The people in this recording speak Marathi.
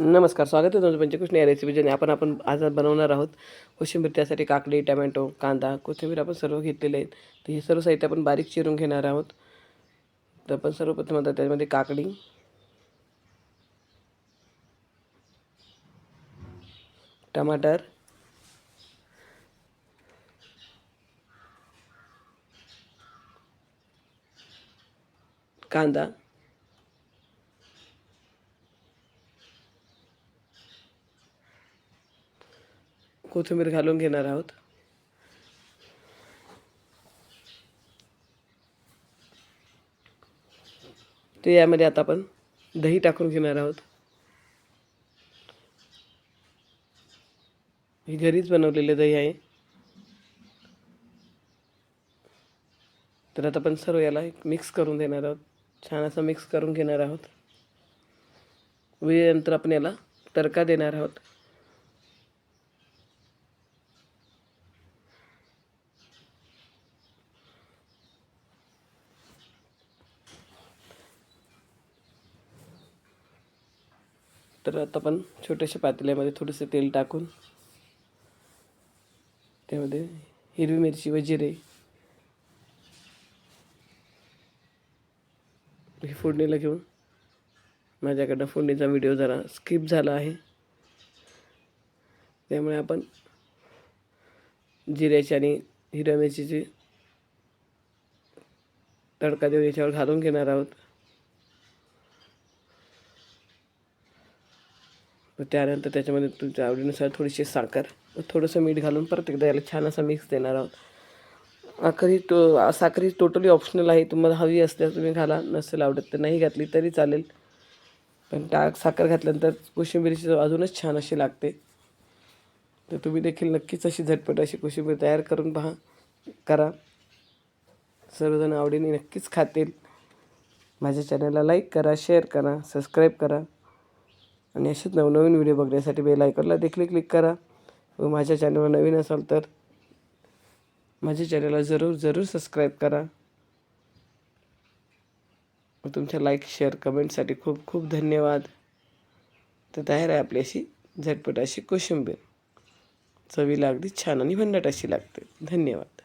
नमस्कार स्वागत आहे तुमचं पंचकृष्ण या रेसिपी आपण आपण आज बनवणार आहोत कोशिंबीर त्यासाठी काकडी टमॅटो कांदा कोथिंबीर आपण सर्व घेतलेले आहेत. तर हे सर्व साहित्य आपण बारीक चिरून घेणार आहोत. तर आपण सर्वप्रथम आता त्याच्यामध्ये काकडी टमाटर कांदा कोथिंबीर घालून घेणार आहोत. ते यामध्ये आता आपण दही टाकून घेणार आहोत. ही घरीच बनवलेले दही आहे. तर आता आपण सर्व याला एक मिक्स करून देणार आहोत. छान असं मिक्स करून घेणार आहोत. वेळेनंतर आपण याला तडका देणार आहोत. तर आता आपण छोट्याशा पातेल्यामध्ये थोडंसं तेल टाकून त्यामध्ये हिरवी मिरची व जिरे ही फोडणीला घेऊन माझ्याकडनं फोडणीचा व्हिडिओ जरा स्किप झाला आहे. त्यामुळे आपण जिऱ्याची आणि हिरव्या मिरचीची तडका देऊन याच्यावर घालून घेणार आहोत. व त्यानंतर त्याच्यामध्ये तुमच्या आवडीनुसार थोडीशी साखर व थोडंसं मीठ घालून परत एकदा याला छान असा मिक्स देणार आहोत. आखरी तो साखर ही टोटली ऑप्शनल आहे. तुम्हाला हवी असल्यास तुम्ही घाला नसेल आवडत तर नाही घातली तरी चालेल. पण टाक साखर घातल्यानंतर कोशिंबिरीची चव अजूनच छान अशी लागते. तर तुम्ही देखील नक्कीच अशी झटपट अशी कोशिंबीर तयार करून पहा करा. सर्वजण आवडीने नक्कीच खातील. माझ्या चॅनलला लाईक करा शेअर करा सबस्क्राईब करा. आणि असेच नवनवीन व्हिडिओ बघण्यासाठी बेल आयकॉनला देखील क्लिक करा. व माझ्या चॅनलवर नवीन असाल तर माझ्या चॅनलला जरूर जरूर सबस्क्राईब करा. व तुमच्या लाईक शेअर कमेंटसाठी खूप खूप धन्यवाद. तर तयार आहे आपली अशी झटपट अशी कोशिंबीर. चवीला अगदी छान आणि भन्नाट अशी लागते. धन्यवाद.